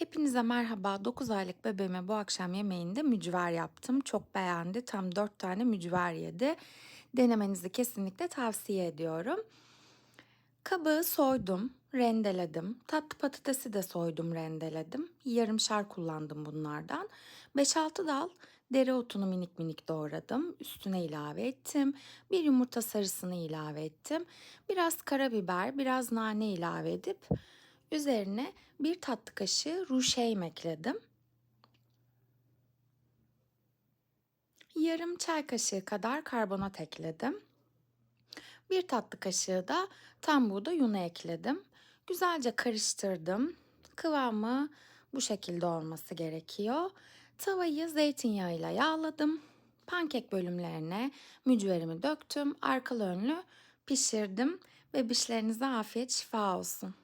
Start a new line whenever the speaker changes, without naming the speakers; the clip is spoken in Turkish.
Hepinize merhaba. 9 aylık bebeğime bu akşam yemeğinde mücver yaptım. Çok beğendi. Tam 4 tane mücver yedi. Denemenizi kesinlikle tavsiye ediyorum. Kabağı soydum, rendeledim. Tatlı patatesi de soydum, rendeledim. Yarımşar kullandım bunlardan. 5-6 dal dereotunu minik minik doğradım. Üstüne ilave ettim. Bir yumurta sarısını ilave ettim. Biraz karabiber, biraz nane ilave edip üzerine bir tatlı kaşığı ruşeym ekledim. Yarım çay kaşığı kadar karbonat ekledim. Bir tatlı kaşığı da tam buğday unu ekledim. Güzelce karıştırdım. Kıvamı bu şekilde olması gerekiyor. Tavayı zeytinyağıyla yağladım. Pankek bölümlerine mücverimi döktüm. Arkalı önlü pişirdim. Bebişlerinize afiyet şifa olsun.